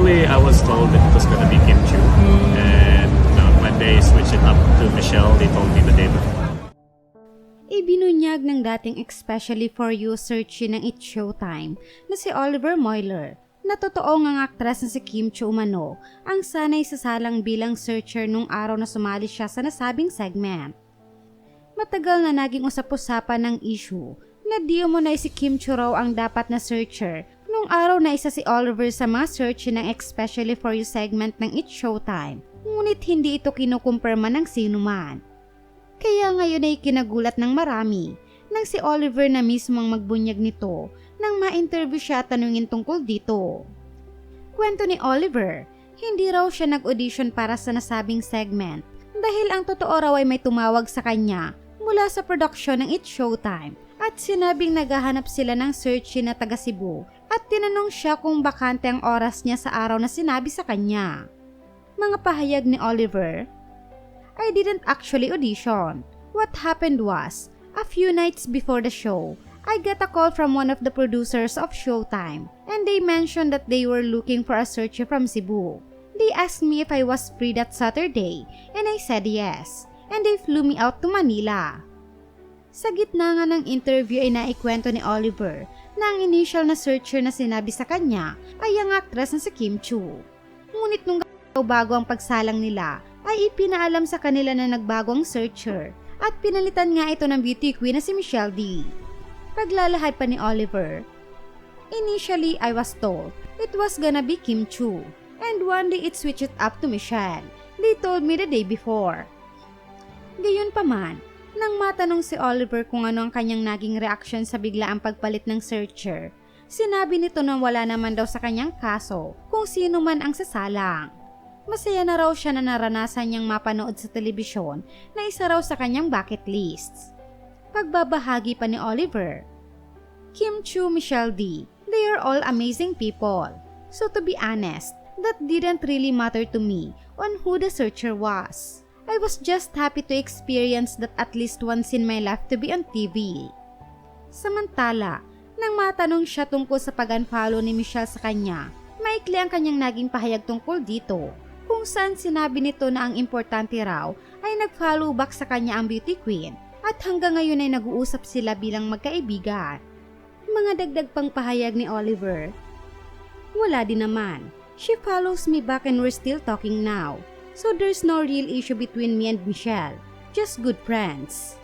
Initially, I was told that it was gonna be Kim Chu, and uh, when they switched it up to Michelle, they told me the day. Ibinunyag ng dating especially for you searchy ng It's Showtime na si Oliver Moyler na totoo ngang aktres na si Kim Cho Umano ang sanay sasalang bilang searcher nung araw na sumali siya sa nasabing segment. Matagal na naging usap-usapan ng issue na di mo na si Kim Cho raw ang dapat na searcher nung araw na isa si Oliver sa mga search ng especially for you segment ng It's Showtime ngunit hindi ito kinukumpirma ng sino man. Kaya ngayon ay kinagulat ng marami nang si Oliver na mismo ang magbunyag nito nang ma-interview siya tanungin tungkol dito. Kwento ni Oliver, hindi raw siya nag-audition para sa nasabing segment dahil ang totoo raw ay may tumawag sa kanya mula sa production ng It's Showtime at sinabing naghahanap sila ng searchy na taga Cebu tinanong siya kung bakante ang oras niya sa araw na sinabi sa kanya. Mga pahayag ni Oliver, I didn't actually audition. What happened was, a few nights before the show, I got a call from one of the producers of Showtime, and they mentioned that they were looking for a searcher from Cebu. They asked me if I was free that Saturday, and I said yes, and they flew me out to Manila. Sa gitna nga ng interview ay naikwento ni Oliver na ang initial na searcher na sinabi sa kanya ay ang actress na si Kim Chu. Ngunit nung bago ang pagsalang nila, ay ipinaalam sa kanila na nagbago ang searcher at pinalitan nga ito ng beauty queen na si Michelle D. Paglalahad pa ni Oliver, Initially, I was told it was gonna be Kim Chu, and one day it switched it up to Michelle. They told me the day before. Gayon pa man, nang matanong si Oliver kung ano ang kanyang naging reaction sa biglaang pagpalit ng searcher, sinabi nito na wala naman daw sa kanyang kaso kung sino man ang sasalang. Masaya na raw siya na naranasan niyang mapanood sa telebisyon na isa raw sa kanyang bucket lists. Pagbabahagi pa ni Oliver, Kim Chu, Michelle D, they are all amazing people. So to be honest, that didn't really matter to me on who the searcher was. I was just happy to experience that at least once in my life to be on TV. Samantala, nang matanong siya tungkol sa pag-unfollow ni Michelle sa kanya, maikli ang kanyang naging pahayag tungkol dito, kung saan sinabi nito na ang importante raw ay nag-follow back sa kanya ang beauty queen at hanggang ngayon ay nag-uusap sila bilang magkaibigan. Mga dagdag pang pahayag ni Oliver. Wala din naman. She follows me back and we're still talking now. So there's no real issue between me and Michelle. Just good friends.